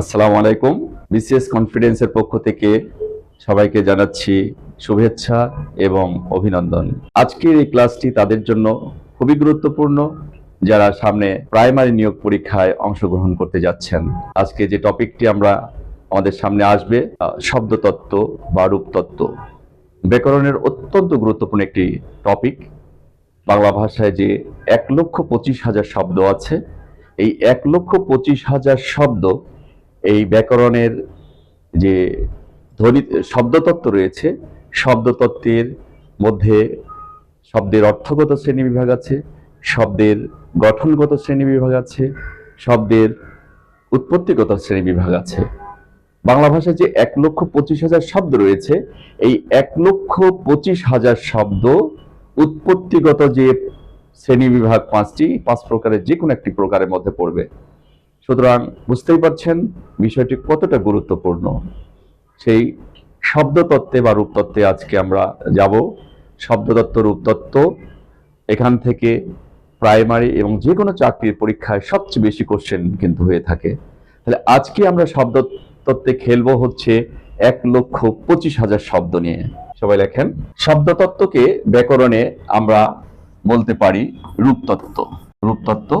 আসসালামু আলাইকুম। বিসিএস কনফিডেন্সের পক্ষ থেকে সবাইকে জানাচ্ছি শুভেচ্ছা এবং অভিনন্দন। আজকের এই ক্লাসটি তাদের জন্য খুবই গুরুত্বপূর্ণ। যারা সামনে প্রাইমারি নিয়োগ পরীক্ষায় অংশগ্রহণ করতে যাচ্ছেন, আজকে যে টপিকটি আমরা আমাদের সামনে আসবে শব্দতত্ত্ব বা রূপতত্ত্ব। ব্যাকরণের অত্যন্ত গুরুত্বপূর্ণ একটি টপিক। বাংলা ভাষায় যে এক লক্ষ পঁচিশ হাজার শব্দ আছে, এই এক লক্ষ পঁচিশ হাজার শব্দ এই ব্যাকরণের যে ধ্বনি, শব্দতত্ত্ব রয়েছে, শব্দতত্ত্বের মধ্যে শব্দের অর্থগত শ্রেণীবিভাগ আছে, শব্দের গঠনগত শ্রেণীবিভাগ আছে, শব্দের উৎপত্তিগত শ্রেণীবিভাগ আছে। বাংলা ভাষায় যে এক লক্ষ পঁচিশ হাজার শব্দ রয়েছে, এই এক লক্ষ পঁচিশ হাজার শব্দ উৎপত্তিগত যে শ্রেণীবিভাগ পাঁচটি, পাঁচ প্রকারের যে কোনো একটি প্রকারের মধ্যে পড়বে। সুতরাং বুঝতেই পারছেন, বিষয়টি কতটা গুরুত্বপূর্ণ। সেই শব্দতত্ত্বে বা রূপতত্ত্বে আজকে আমরা যাব। শব্দতত্ত্ব, রূপতত্ত্ব এখান থেকে প্রাইমারি এবং যে কোনো চাকরির পরীক্ষায় সবচেয়ে বেশি কোশ্চেন কিন্তু হয়ে থাকে। তাহলে আজকে আমরা শব্দতত্ত্বে খেলব হচ্ছে এক লক্ষ পঁচিশ হাজার শব্দ নিয়ে। সবাই লেখেন, শব্দতত্ত্বকে ব্যাকরণে আমরা বলতে পারি রূপতত্ত্ব। রূপতত্ত্ব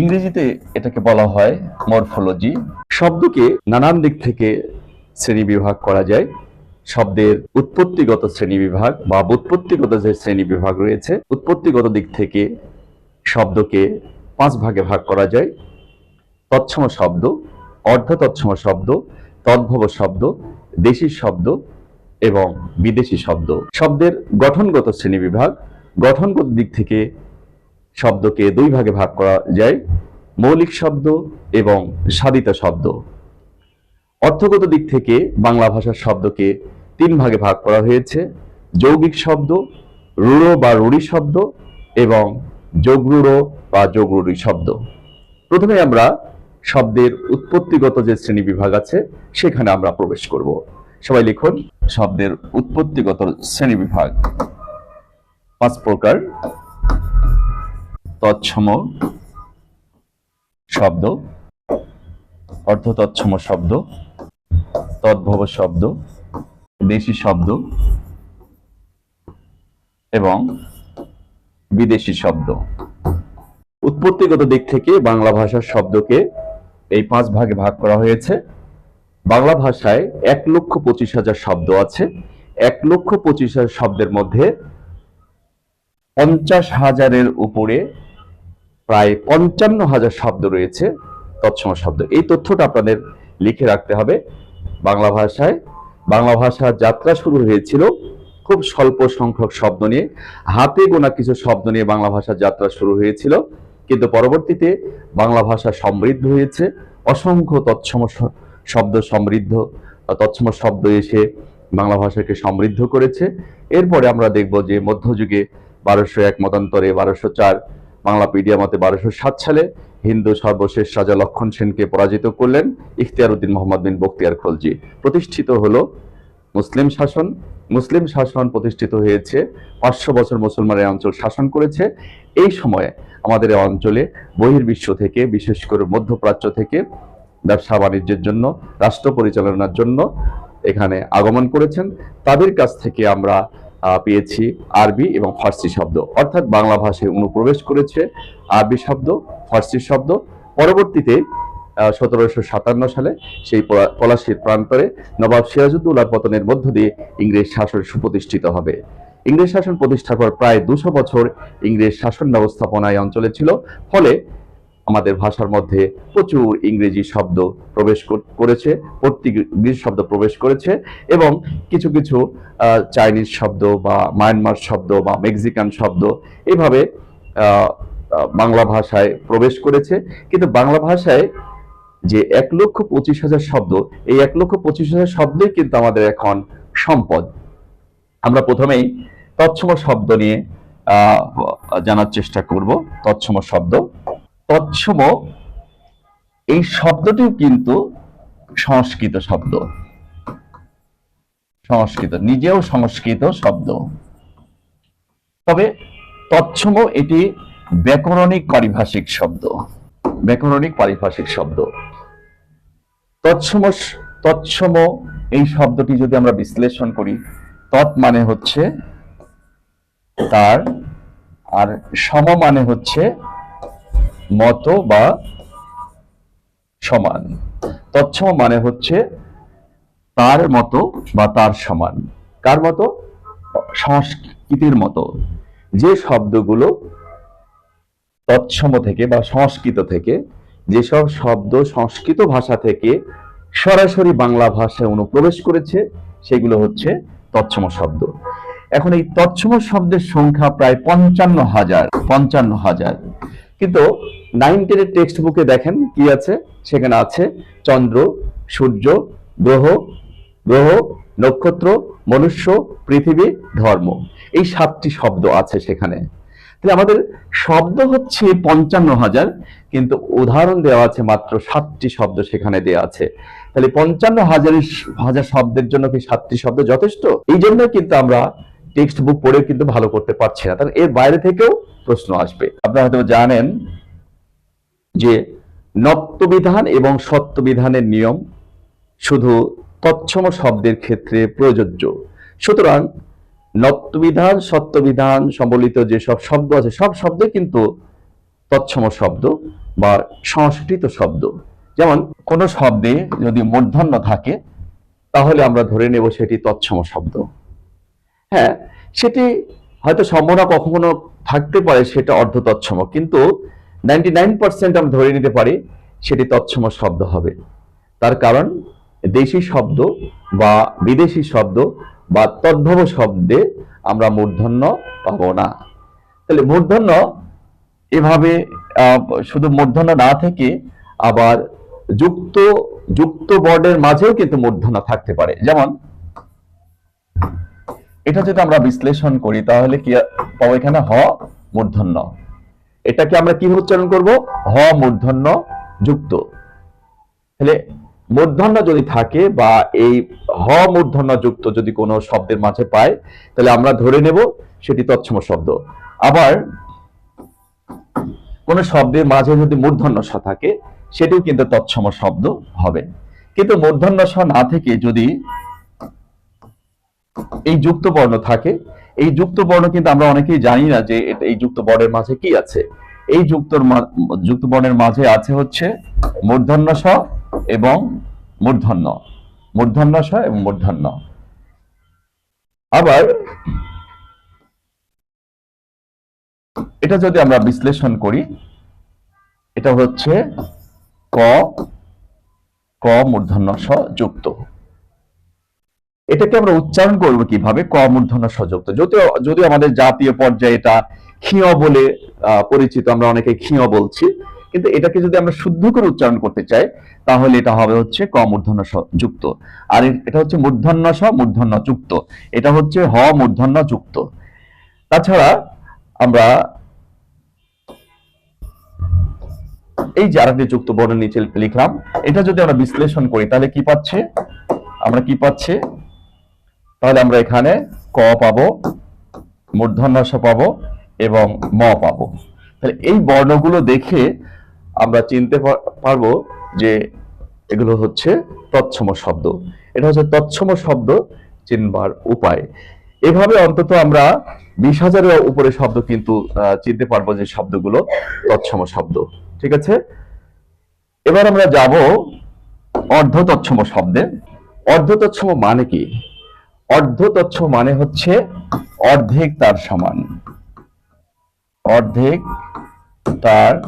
ইংরেজিতে এটাকে বলা হয় মরফোলজি। শব্দকে নানান দিক থেকে শ্রেণীবিভাগ করা যায়। শব্দের উৎপত্তিগত শ্রেণীবিভাগ বা উৎপত্তিগত যে শ্রেণীবিভাগ রয়েছে, উৎপত্তিগত দিক থেকে শব্দকে পাঁচ ভাগে ভাগ করা যায়। তৎসম শব্দ অর্ধ তৎসম শব্দ, তদ্ভব শব্দ, দেশি শব্দ এবং বিদেশি শব্দ। শব্দের গঠনগত শ্রেণীবিভাগ গঠনগত দিক থেকে শব্দকে দুই ভাগে ভাগ করা যায়, মৌলিক শব্দ এবং সাধিত শব্দ। অর্থগত দিক থেকে বাংলা ভাষার শব্দকে তিন ভাগে ভাগ করা হয়েছে, যৌগিক শব্দ, রূঢ় বা রুড়ি শব্দ এবং যোগরূঢ় বা যোগরুড়ি শব্দ। প্রথমে আমরা শব্দের উৎপত্তিগত যে শ্রেণি বিভাগ আছে, সেখানে আমরা প্রবেশ করব। সবাই লিখুন, শব্দের উৎপত্তিগত শ্রেণি বিভাগ। পাঁচ প্রকার। তৎসম শব্দ। অর্ধতৎসম শব্দ। তদ্ভব শব্দ। দেশি শব্দ। এবং বিদেশি শব্দ। উৎপত্তিগত দিক থেকে বাংলা ভাষার শব্দকে এই পাঁচ ভাগে ভাগ করা হয়েছে। বাংলা ভাষায় এক লক্ষ পঁচিশ হাজার শব্দ আছে। এক লক্ষ পঁচিশ হাজার শব্দের মধ্যে পঞ্চাশ হাজারের উপরে প্রায় পঞ্চান্ন হাজার শব্দ রয়েছে, তৎসম শব্দ। এই তথ্যটা আপনাদের লিখে রাখতে হবে। বাংলা ভাষায়, বাংলা ভাষার যাত্রা শুরু হয়েছিল খুব স্বল্প সংখ্যক শব্দ নিয়ে। হাতে গোনা কিছু শব্দ নিয়ে বাংলা ভাষার যাত্রা শুরু হয়েছিল, কিন্তু পরবর্তীতে বাংলা ভাষা সমৃদ্ধ হয়েছে। অসংখ্য তৎসম শব্দ সমৃদ্ধ, তৎসম শব্দ এসে বাংলা ভাষাকে সমৃদ্ধ করেছে। এরপরে আমরা দেখব যে মধ্যযুগে বারোশো এক মতান্তরে বারোশো চার বাংলা পিডিয়া মতে বারোশো সাত সালে হিন্দু সর্বশেষ রাজা লক্ষণ সেনকে পরাজিত করলেন ইখতিয়ার উদ্দিন মোহাম্মদ বিন বখতিয়ার খলজি। প্রতিষ্ঠিত হলো মুসলিম শাসন। মুসলিম শাসন প্রতিষ্ঠিত হয়েছে, পাঁচশো বছর মুসলমানের অঞ্চল শাসন করেছে। এই সময়ে আমাদের অঞ্চলে বহির্বিশ্ব থেকে, বিশেষ করে মধ্যপ্রাচ্য থেকে ব্যবসা বাণিজ্যের জন্য, রাষ্ট্র পরিচালনার জন্য এখানে আগমন করেছেন। তাদের কাছ থেকে আমরা পেয়েছি আরবি এবং ফার্সি শব্দ। অর্থাৎ বাংলা ভাষায় অনুপ্রবেশ করেছে আরবি শব্দ, ফার্সি শব্দ। পরবর্তীতে সতেরোশো সাতান্ন সালে সেই পলা- পলাশীর প্রান্তরে নবাব সিরাজউদ্দৌলার পতনের মধ্য দিয়ে ইংরেজ শাসন সুপ্রতিষ্ঠিত হবে। ইংরেজ শাসন প্রতিষ্ঠার পর প্রায় দুশো বছর ইংরেজ শাসন ব্যবস্থাপনায় অঞ্চলে ছিল। ফলে আমাদের ভাষার মধ্যে প্রচুর ইংরেজি শব্দ প্রবেশ কর- করেছে, পর্তুগিজ শব্দ প্রবেশ করেছে এবং কিছু কিছু চাইনিজ শব্দ বা মায়ানমার শব্দ বা মেক্সিকান শব্দ এভাবে বাংলা ভাষায় প্রবেশ করেছে। কিন্তু বাংলা ভাষায় যে এক লক্ষ পঁচিশ হাজার শব্দ, এই এক লক্ষ পঁচিশ হাজার শব্দই কিন্তু আমাদের এখন সম্পদ। আমরা প্রথমেই তৎসম শব্দ নিয়ে জানার চেষ্টা করব। তৎসম শব্দ। তৎসম, এই শব্দটিও কিন্তু সংস্কৃত শব্দ। সংস্কৃত, নিজেও সংস্কৃত শব্দ। তবে তৎসম এটি ব্যাকরণিক পারিভাষিক শব্দ। ব্যাকরণিক পারিভাষিক শব্দ। তৎসম তৎসম এই শব্দটি যদি আমরা বিশ্লেষণ করি, তৎ মানে হচ্ছে তার, আর সম মানে হচ্ছে মত বা সমান। তৎসম মানে হচ্ছে তার মতো বা তার সমান। কার মতো? সংস্কৃতির মতো। যে শব্দগুলো তৎসম থেকে বা সংস্কৃত থেকে যেসব শব্দ সংস্কৃত ভাষা থেকে সরাসরি বাংলা ভাষায় অনুপ্রবেশ করেছে, সেগুলো হচ্ছে তৎসম শব্দ। এখন এই তৎসম শব্দের সংখ্যা প্রায় পঞ্চান্ন হাজার পঞ্চান্ন হাজার। কিন্তু নাইন টেনের টেক্সট বুকে দেখেন কি আছে? সেখানে আছে, চন্দ্র, সূর্য, গ্রহ গ্রহ, নক্ষত্র, মনুষ্য, পৃথিবী, ধর্ম। এই সাতটি শব্দ আছে সেখানে। তাহলে আমাদের শব্দ হচ্ছে পঞ্চান্ন হাজার, কিন্তু উদাহরণ দেওয়া আছে মাত্র সাতটি শব্দ সেখানে দেওয়া আছে। তাহলে পঞ্চান্ন হাজারের হাজার শব্দের জন্য কি সাতটি শব্দ যথেষ্ট? এই জন্য কিন্তু আমরা টেক্সট বুক পড়ে কিন্তু ভালো করতে পারছি না। তাহলে এর বাইরে থেকেও প্রশ্ন আসবে। আপনারা হয়তো জানেন যে নত্যবিধান এবং সত্যবিধানের নিয়ম শুধু তৎসম শব্দের ক্ষেত্রে প্রযোজ্য। সুতরাং নত্যবিধান সত্যবিধান সম্বলিত যেসব শব্দ আছে, সব শব্দে কিন্তু তৎসম শব্দ বা সংস্কৃত শব্দ। যেমন, কোনো শব্দে যদি মূর্ধন্য থাকে, তাহলে আমরা ধরে নেব সেটি তৎসম শব্দ। হ্যাঁ সেটি হয়তো সম্ভাবনা কখনো থাকতে পারে, সেটা অর্ধ তৎসম কিন্তু নাইনটি নাইন পার্সেন্ট আমরা ধরে নিতে পারি, সেটি তৎসম শব্দ হবে। তার কারণ, দেশি শব্দ বা বিদেশি শব্দ বা তদ্ভব শব্দে আমরা মূর্ধন্য পাবো না। তাহলে মূর্ধন্য এভাবে শুধু মূর্ধন্য না থেকে আবার যুক্ত যুক্ত বর্ণের মাঝেও কিন্তু মূর্ধন্য থাকতে পারে। যেমন এটা যদি আমরা বিশ্লেষণ করি, তাহলে কি পাবো এখানে? হ মূর্ধন্য। এটাকে আমরা কি উচ্চারণ করব? হ মূর্ধন্য যুক্ত। তাহলে মূর্ধন্য যদি থাকে বা এই হ মূর্ধন্য যুক্ত যদি কোনো শব্দের মাঝে পায়, তাহলে আমরা ধরে নেব সেটি তৎসম শব্দ। আবার কোন শব্দের মাঝে যদি মূর্ধন্য স থাকে, সেটিও কিন্তু তৎসম শব্দ হবে। কিন্তু মূর্ধন্য স না থেকে যদি এই যুক্ত বর্ণ থাকে। এই যুক্ত বর্ণ কিন্তু আমরা অনেকেই জানি না যে এই যুক্ত বর্ণের মাঝে কি আছে। এই যুক্তর যুক্ত বর্ণের মাঝে আছে হচ্ছে মূর্ধন্য স এবং মূর্ধন্য। মূর্ধন্য স এবং মূর্ধন্য। আবার এটা যদি আমরা বিশ্লেষণ করি, এটা হচ্ছে ক ক মূর্ধন্য স যুক্ত। এটাকে আমরা উচ্চারণ করব কীভাবে? ক মূর্ধন্য সযুক্ত যদিও যদিও আমাদের জাতীয় পর্যায়ে এটা ক্ষীয় বলে পরিচিত, আমরা অনেকে ক্ষীয় বলছি, কিন্তু এটাকে যদি আমরা শুদ্ধ করে উচ্চারণ করতে চাই, তাহলে এটা হবে হচ্ছে ক যুক্ত। আর এটা হচ্ছে মূর্ধন্য স, মূর্ধন্য যুক্ত। এটা হচ্ছে হ মূর্ধন্য যুক্ত। তাছাড়া আমরা এই যে যুক্ত বর্ণ নিচে লিখলাম, এটা যদি আমরা বিশ্লেষণ করি, তাহলে কি পাচ্ছে? আমরা কি পাচ্ছি? তাহলে আমরা এখানে ক পাবো মূর্ধন্য স পাবো এবং ম পাবো। তাহলে এই বর্ণগুলো দেখে আমরা চিনতে পারব যে এগুলো হচ্ছে তৎসম শব্দ। এটা হচ্ছে তৎসম শব্দ চিনবার উপায়। এভাবে অন্তত আমরা বিশ হাজারের উপরে শব্দ কিন্তু চিনতে পারব যে শব্দগুলো তৎসম শব্দ। ঠিক আছে? এবার আমরা যাব অর্ধ তৎসম শব্দে। অর্ধ তৎসম মানে কি? অর্ধ তৎসম মানে হচ্ছে অর্ধেক তার সমান। অর্ধেক তার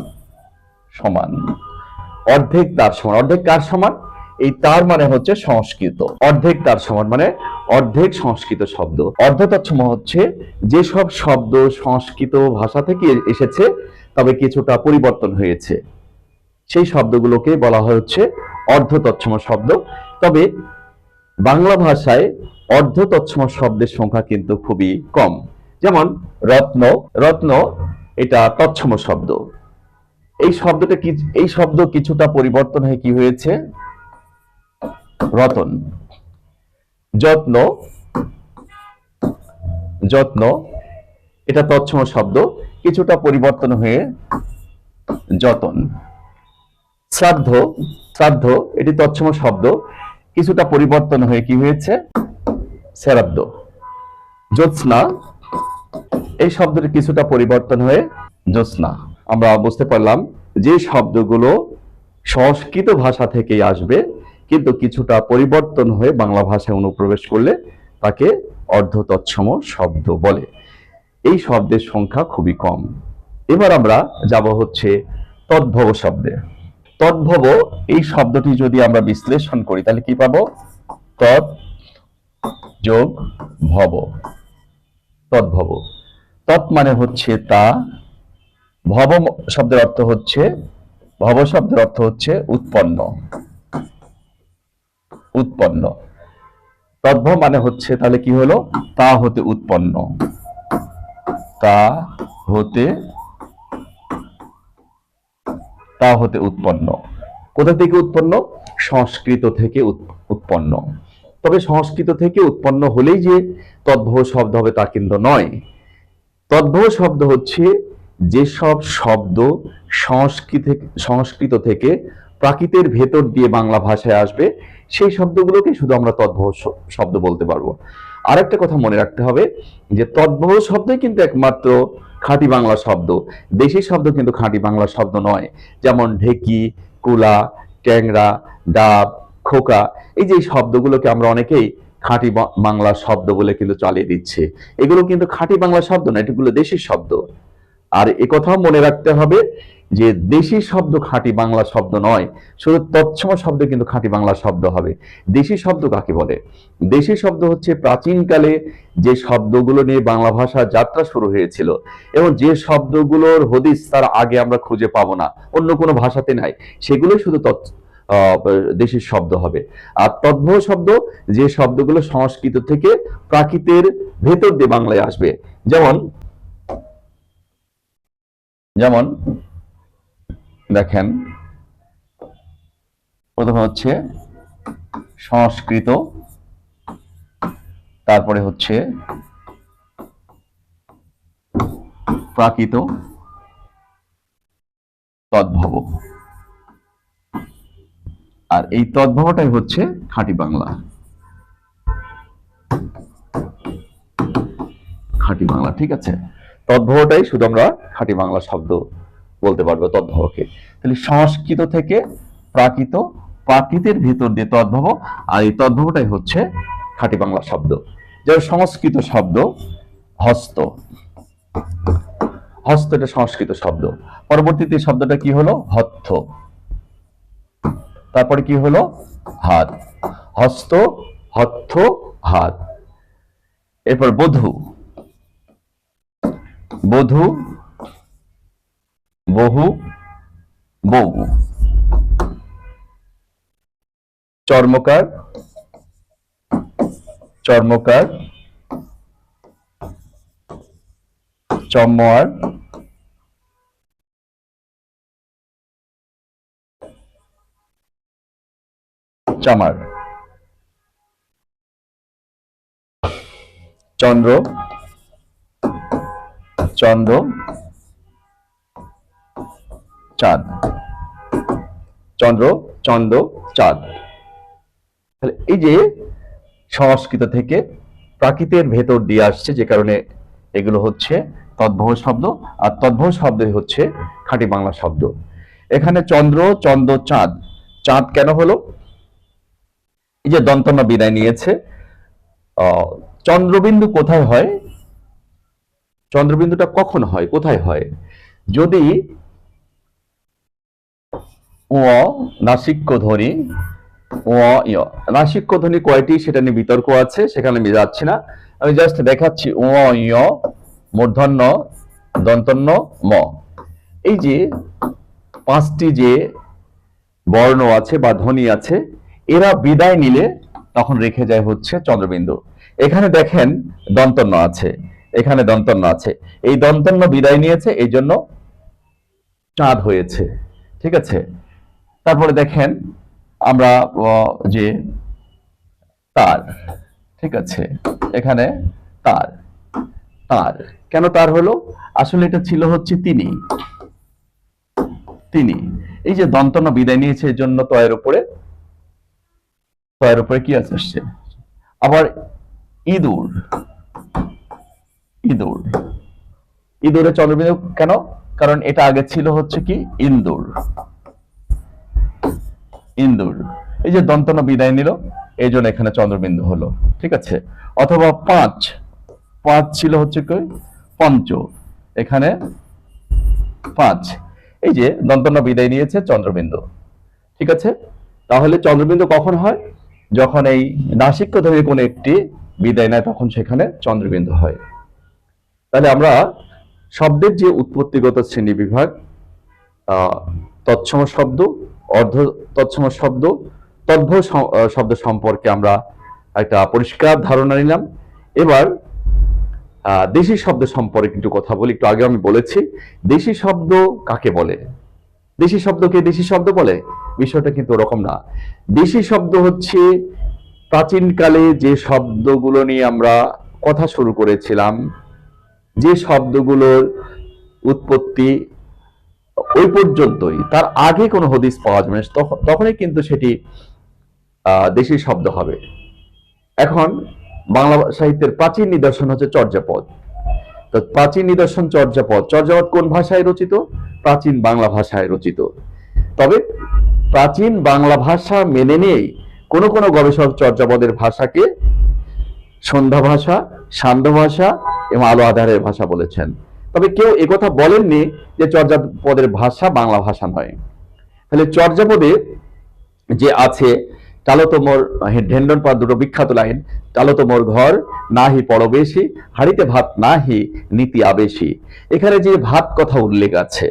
সমান। অর্ধেক তার সমান। অর্ধেক কার সমান? এই তার মানে হচ্ছে সংস্কৃত। অর্ধেক তার সমান মানে অর্ধেক সংস্কৃত শব্দ। অর্ধ তৎসম হচ্ছে যেসব শব্দ, সংস্কৃত ভাষা থেকে এসেছে, তবে কিছুটা পরিবর্তন হয়েছে। সেই শব্দগুলোকে বলা হচ্ছে অর্ধ তৎসম শব্দ। তবে বাংলা ভাষায় অর্ধ তৎসম শব্দের সংখ্যা কিন্তু খুবই কম। যেমন, রত্ন রত্ন এটা তৎসম শব্দ। এই শব্দটা কি, এই শব্দ কিছুটা পরিবর্তন হয়ে কি হয়েছে? রতন। যত্ন যত্ন এটা তৎসম শব্দ, কিছুটা পরিবর্তন হয়ে যতন। শ্রাদ্ধ শ্রাদ্ধ এটি তৎসম শব্দ কিছুটা পরিবর্তন হয়ে কি হয়েছে? শ্রাদ্ধ। জ্যোৎস্না, এই শব্দটি কিছুটা পরিবর্তন হয়ে জ্যোৎস্না। আমরা বুঝতে পারলাম যে শব্দগুলো সংস্কৃত ভাষা থেকেই আসবে, কিন্তু কিছুটা পরিবর্তন হয়ে বাংলা ভাষায় অনুপ্রবেশ করলে তাকে অর্ধ তৎসম শব্দ বলে। এই শব্দের সংখ্যা খুবই কম। এবার আমরা যাব হচ্ছে তদ্ভব শব্দে। তদ্ভব এই শব্দটি যদি আমরা বিশ্লেষণ করি, তাহলে কি পাবো? তৎ যোগ ভব। তদ্ভব। তৎ মানে হচ্ছে তা। ভব শব্দের অর্থ হচ্ছে, ভব শব্দের অর্থ হচ্ছে উৎপন্ন। উৎপন্ন। তদ্ভব মানে হচ্ছে, তাহলে কি হলো? তা হতে উৎপন্ন। তা হতে তা হতে উৎপন্ন। কোথা থেকে উৎপন্ন? সংস্কৃত থেকে উৎপন্ন। তবে সংস্কৃত থেকে উৎপন্ন হলেই যে তদ্ভব শব্দ হবে তা কিন্তু নয়। তদ্ভব শব্দ হচ্ছে যেসব শব্দ সংস্কৃত সংস্কৃত থেকে প্রাকৃতের ভেতর দিয়ে বাংলা ভাষায় আসবে, সেই শব্দগুলোকে শুধু আমরা তদ্ভব শব্দ বলতে পারব। আরেকটা কথা মনে রাখতে হবে যে তদ্ভব শব্দই কিন্তু একমাত্র খাঁটি বাংলা শব্দ। দেশি শব্দ কিন্তু খাঁটি বাংলা শব্দ নয়। যেমন ঢেকি, কুলা, ট্যাংরা, ডাব, খোকা, এই যে শব্দগুলোকে আমরা অনেকেই খাঁটি বাংলা শব্দ বলে কিন্তু চালিয়ে দিচ্ছে। এগুলো কিন্তু খাঁটি বাংলা শব্দ না এগুলো দেশি শব্দ। আর একথাও মনে রাখতে হবে যে দেশি শব্দ খাঁটি বাংলা শব্দ নয় শুধু তৎসম শব্দ কিন্তু খাঁটি বাংলা শব্দ হবে। দেশি শব্দ কাকে বলে? দেশি শব্দ হচ্ছে প্রাচীনকালে যে শব্দগুলো নিয়ে বাংলা ভাষা যাত্রা শুরু হয়েছিল এবং যে শব্দগুলোর হদিস তার আগে আমরা খুঁজে পাবো না অন্য কোনো ভাষাতে নাই। সেগুলোই শুধু তৎ- আহ, দেশি শব্দ হবে। আর তদ্ভব শব্দ যে শব্দগুলো সংস্কৃত থেকে প্রাকৃতের ভেতর দিয়ে বাংলায় আসবে। যেমন যেমন, দেখেন, প্রথমে হচ্ছে সংস্কৃত, তারপরে হচ্ছে প্রাকৃত, তদ্ভব। আর এই তদ্ভবটাই হচ্ছে খাঁটি বাংলা। খাঁটি বাংলা, ঠিক আছে? তদ্ভবটাই শুধু আমরা খাঁটি বাংলা শব্দ বলতে পারব, তদ্ভবকে। তাহলে সংস্কৃত থেকে প্রাকৃত, প্রাকৃতের ভিতর দিয়ে তদ্ভব, আর এই তদ্ভবটাই হচ্ছে খাঁটি বাংলা শব্দ। যেমন সংস্কৃত শব্দ হস্ত। হস্ত এটা সংস্কৃত শব্দ। পরবর্তীতে শব্দটা কি হলো? হত্থ। তারপরে কি হলো? হাত। হস্ত, হত্থ, হাত। এরপর বধূ। বধূ বহু বউ। চর্মকার চর্মকার চম্ময়ার চামার। চন্দ্র চন্দ্র, চাঁদ। চন্দ্র চন্দ্র, চাঁদ। তাহলে এই যে সংস্কৃত থেকে প্রাকৃতের ভেতর দিয়ে আসছে যে কারণে এগুলো হচ্ছে তদ্ভব শব্দ, আর তদ্ভব শব্দই হচ্ছে খাঁটি বাংলা শব্দ। এখানে চন্দ্র চন্দ্র, চাঁদ। চাঁদ কেন হলো? এই যে দন্তন্য বিদায় নিয়েছে। চন্দ্রবিন্দু কোথায় হয়? চন্দ্রবিন্দুটা কখন হয়? কোথায় হয়? যদি ও নাসিক্য ধ্বনি ও নাসিক্য ধ্বনি কয়টি? সেটা নিয়ে বিতর্ক আছে, সেখানে আমি যাচ্ছি না। আমি জাস্ট দেখাচ্ছি, ও মূর্ধন্য, দন্তন্য, ম। এই যে পাঁচটি যে বর্ণ আছে বা ধ্বনি আছে, এরা বিদায় নিলে তখন রেখে যায় হচ্ছে চন্দ্রবিন্দু। এখানে দেখেন দন্তন্য আছে। এখানে দন্তন্য আছে। এই দন্তন্য বিদায় নিয়েছে, এই জন্য চাঁদ হয়েছে। ঠিক আছে? তারপরে দেখেন আমরা যে তার। ঠিক আছে? এখানে তার। তার। কেন তার হলো? আসলে এটা ছিল হচ্ছে তিনি। তিনি। এই যে দন্তন্য বিদায় নিয়েছে, এই জন্য তয়ের উপরে তয়ের উপরে কি আসছে? আবার ইঁদুর। ইঁদুর। ইঁদুরে চন্দ্রবিন্দু কেন? কারণ এটা আগে ছিল হচ্ছে কি? ইন্দুর। ইন্দুর। এই যে দন্তন্য বিদায় নিল, এই জন্য এখানে চন্দ্রবিন্দু হলো। ঠিক আছে? অথবা পাঁচ। পাঁচ ছিল হচ্ছে কি? পঞ্চ। এখানে পাঁচ। এই যে দন্তন্য বিদায় নিয়েছে চন্দ্রবিন্দু। ঠিক আছে? তাহলে চন্দ্রবিন্দু কখন হয়? যখন এই নাসিক্য ধরে কোনো একটি বিদায় নেয়, তখন সেখানে চন্দ্রবিন্দু হয়। তাহলে আমরা শব্দের যে উৎপত্তিগত শ্রেণি বিভাগ তৎসম শব্দ, অর্ধ তৎসম শব্দ তদ্ভ শব্দ সম্পর্কে আমরা একটা পরিষ্কার ধারণা নিলাম। এবার দেশি শব্দ সম্পর্কে একটু কথা বলি, একটু আগে আমি বলেছি। দেশি শব্দ কাকে বলে? দেশি শব্দকে দেশি শব্দ বলে? বিষয়টা কিন্তু ওরকম না। দেশি শব্দ হচ্ছে প্রাচীনকালে যে শব্দগুলো নিয়ে আমরা কথা শুরু করেছিলাম যে শব্দগুলোর উৎপত্তি ওই পর্যন্তই, তার আগে কোনো হদিস পাওয়া যাবে না তখনই কিন্তু সেটি দেশি শব্দ হবে। এখন বাংলা সাহিত্যের প্রাচীন নিদর্শন হচ্ছে চর্যাপদ। তো প্রাচীন নিদর্শন চর্যাপদ চর্যাপদ কোন ভাষায় রচিত? প্রাচীন বাংলা ভাষায় রচিত। তবে প্রাচীন বাংলা ভাষা মেনে নিয়েই কোন কোনো গবেষক চর্যাপদের ভাষাকে সন্ধ্যা ভাষা, সান্ধ্য ভাষা এবং আলো আধারের ভাষা বলেছেন। তবে কেউ একথা বলেননি যে চর্যাপদের ভাষা বাংলা ভাষা নয়। তাহলে চর্যাপদে যে আছে টালো তোমর ঢেন্ডন পা দুটো বিখ্যাত লাইন টালো তোমর ঘর, নাহি পরবেশি, হাড়িতে ভাত নাহি, নীতি আবেশি। এখানে যে ভাত কথা উল্লেখ আছে,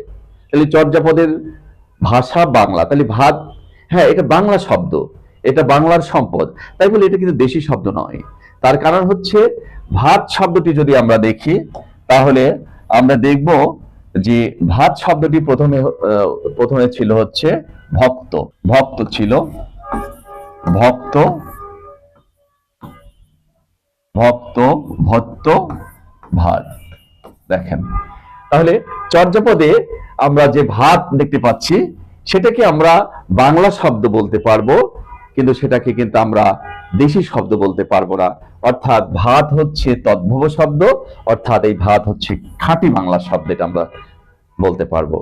তাহলে চর্যাপদের ভাষা বাংলা। তাহলে ভাত হ্যাঁ এটা বাংলা শব্দ, এটা বাংলার সম্পদ। তাই বলে এটা কিন্তু দেশি শব্দ নয়। তার কারণ হচ্ছে ভাত শব্দটি যদি আমরা দেখি, তাহলে আমরা দেখব যে ভাত শব্দটি প্রথমে প্রথমে ছিল হচ্ছে ভক্ত। ভক্ত ছিল, ভক্ত ভক্ত ভত্ত ভাত। দেখেন, তাহলে চর্যাপদে আমরা যে ভাত দেখতে পাচ্ছি, সেটাকে আমরা বাংলা শব্দ বলতে পারব। কিন্তু সেটাকে কিন্তু আমরা দেশি শব্দ বলতে পারব না। অর্থাৎ ভাত হচ্ছে তদ্ভব শব্দ, অর্থাৎ এই ভাত হচ্ছে খাঁটি বাংলা শব্দ এটা আমরা বলতে পারব।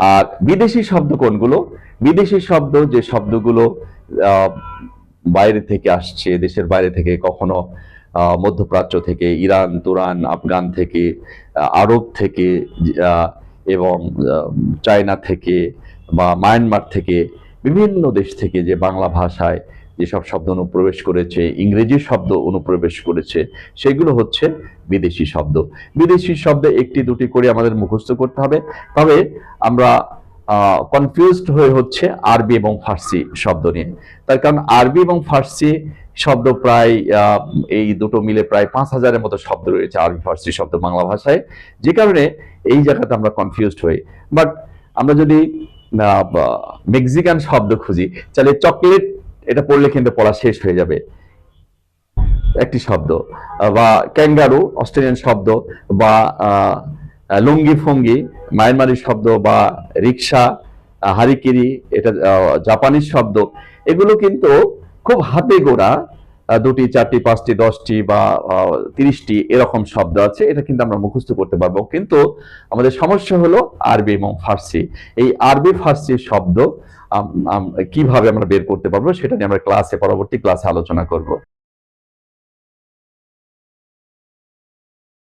আর বিদেশি শব্দ কোনগুলো? বিদেশি শব্দ যে শব্দগুলো বাইরে থেকে আসছে, দেশের বাইরে থেকে কখনো মধ্যপ্রাচ্য থেকে, ইরান, তুরান, আফগান থেকে আরব থেকে এবং চায়না থেকে বা মায়ানমার থেকে বিভিন্ন দেশ থেকে যে বাংলা ভাষায় যেসব শব্দ অনুপ্রবেশ করেছে, ইংরেজি শব্দ অনুপ্রবেশ করেছে, সেগুলো হচ্ছে বিদেশি শব্দ। বিদেশি শব্দে একটি দুটি করে আমাদের মুখস্থ করতে হবে। তবে আমরা কনফিউজড হয়ে হচ্ছে আরবি এবং ফার্সি শব্দ নিয়ে। তার কারণ আরবি এবং ফার্সি শব্দ প্রায় এই দুটো মিলে প্রায় পাঁচ হাজারের মতো শব্দ রয়েছে আরবি ফার্সি শব্দ বাংলা ভাষায়। যে কারণে এই জায়গাতে আমরা কনফিউজড হই। বাট আমরা যদি মেক্সিকান শব্দ খুঁজি। তাহলে চকলেট এটা পড়লে কিন্তু পড়া শেষ হয়ে যাবে। একটি শব্দ। বা ক্যাঙ্গারু অস্ট্রেলিয়ান শব্দ। বা লুঙ্গি ফঙ্গি মায়ানমারি শব্দ। বা রিক্সা হারিকিরি, এটা জাপানিজ শব্দ। এগুলো কিন্তু খুব হাতে গোড়া দুটি, চারটি, পাঁচটি, দশটি বা তিরিশটি এরকম শব্দ আছে। এটা কিন্তু আমরা মুখস্থ করতে পারব। কিন্তু আমাদের সমস্যা হলো আরবি এবং ফার্সি। এই আরবি ফার্সি শব্দ কীভাবে আমরা বের করতে পারব সেটা নিয়ে আমরা ক্লাসে পরবর্তী ক্লাসে আলোচনা করব।